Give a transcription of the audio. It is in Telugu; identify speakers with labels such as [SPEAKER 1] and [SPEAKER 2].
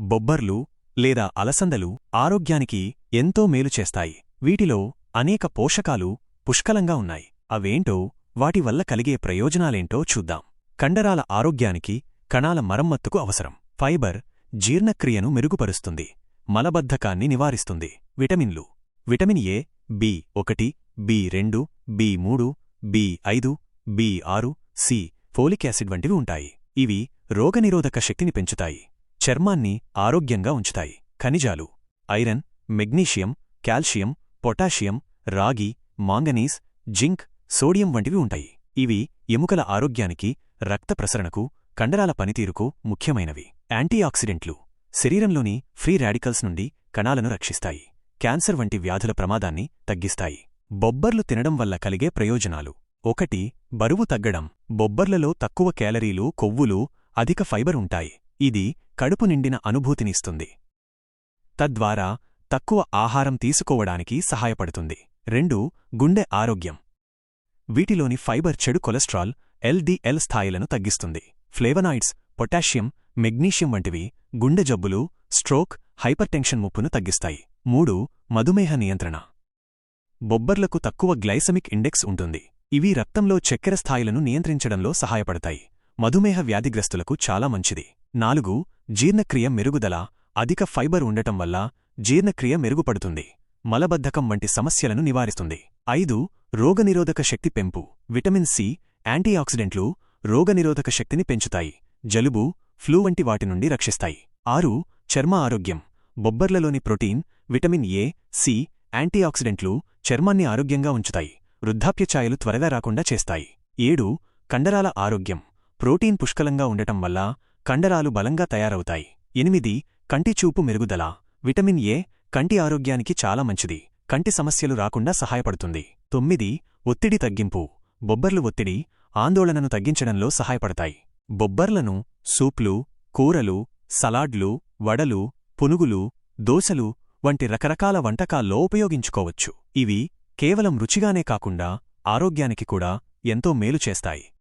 [SPEAKER 1] బొబ్బర్లు లేదా అలసందలు ఆరోగ్యానికి ఎంతో మేలు చేస్తాయి. వీటిలో అనేక పోషకాలు పుష్కలంగా ఉన్నాయి. అవేంటో వాటి వల్ల కలిగే ప్రయోజనాలేంటో చూద్దాం. కండరాల ఆరోగ్యానికి కణాల మరమ్మత్తుకు అవసరం. ఫైబర్ జీర్ణక్రియను మెరుగుపరుస్తుంది. మలబద్ధకాన్ని నివారిస్తుంది. విటమిన్లు. విటమిన్ ఏ బి ఒకటి బి రెండు బి మూడు బి ఐదు బి ఆరు సి ఫోలిక్ యాసిడ్ వంటివి ఉంటాయి. ఇవి రోగనిరోధక శక్తిని పెంచుతాయి. చర్మాన్ని ఆరోగ్యంగా ఉంచుతాయి. ఖనిజాలు ఐరన్ మెగ్నీషియం కాల్షియం పొటాషియం రాగి మాంగనీస్ జింక్ సోడియం వంటివి ఉంటాయి. ఇవి ఎముకల ఆరోగ్యానికి రక్త ప్రసరణకు కండరాల పనితీరుకు ముఖ్యమైనవి. యాంటీఆక్సిడెంట్లు శరీరంలోని ఫ్రీ రాడికల్స్ నుండి కణాలను రక్షిస్తాయి. క్యాన్సర్ వంటి వ్యాధుల ప్రమాదాన్ని తగ్గిస్తాయి. బొబ్బర్లు తినడం వల్ల కలిగే ప్రయోజనాలు. ఒకటి బరువు తగ్గడం. బొబ్బర్లలో తక్కువ క్యాలరీలు కొవ్వులు అధిక ఫైబర్ ఉంటాయి. ఇది కడుపు నిండిన అనుభూతినిస్తుంది. తద్వారా తక్కువ ఆహారం తీసుకోవడానికి సహాయపడుతుంది. రెండు గుండె ఆరోగ్యం. వీటిలోని ఫైబర్ చెడు కొలెస్ట్రాల్ ఎల్డిఎల్ స్థాయిలను తగ్గిస్తుంది. ఫ్లేవనాయిడ్స్ పొటాషియం మెగ్నీషియం వంటివి గుండె జబ్బులు స్ట్రోక్ హైపర్టెన్షన్ ముప్పును తగ్గిస్తాయి. మూడు మధుమేహ నియంత్రణ. బొబ్బర్లకు తక్కువ గ్లైసమిక్ ఇండెక్స్ ఉంటుంది. ఇవి రక్తంలో చక్కెర స్థాయిలను నియంత్రించడంలో సహాయపడతాయి. మధుమేహ వ్యాధిగ్రస్తులకు చాలా మంచిది. నాలుగు జీర్ణక్రియ మెరుగుదల అధిక ఫైబర్ ఉండటం వల్ల జీర్ణక్రియ మెరుగుపడుతుంది మలబద్ధకం వంటి సమస్యలను నివారిస్తుంది. ఐదు రోగనిరోధక శక్తి పెంపు. విటమిన్ సి యాంటీఆక్సిడెంట్లు రోగనిరోధక శక్తిని పెంచుతాయి జలుబు ఫ్లూ వంటి వాటి నుండి రక్షిస్తాయి. ఆరు చర్మ ఆరోగ్యం. బొబ్బర్లలోని ప్రోటీన్ విటమిన్ ఏ సి యాంటీఆక్సిడెంట్లు చర్మాన్ని ఆరోగ్యంగా ఉంచుతాయి వృద్ధాప్యఛాయలు త్వరగా రాకుండా చేస్తాయి. ఏడు కండరాల ఆరోగ్యం. ప్రోటీన్ పుష్కలంగా ఉండటం వల్ల కండరాలు బలంగా తయారవుతాయి. ఎనిమిది కంటిచూపు మెరుగుదల. విటమిన్ ఏ కంటి ఆరోగ్యానికి చాలా మంచిది. కంటి సమస్యలు రాకుండా సహాయపడుతుంది. తొమ్మిది ఒత్తిడి తగ్గింపు. బొబ్బర్లు ఒత్తిడి ఆందోళనను తగ్గించడంలో సహాయపడతాయి. బొబ్బర్లను సూప్లు కూరలు సలాడ్లు వడలు పునుగులు దోసలు వంటి రకరకాల వంటకాల్లో ఉపయోగించుకోవచ్చు. ఇవి కేవలం రుచిగానే కాకుండా ఆరోగ్యానికి కూడా ఎంతో మేలు చేస్తాయి.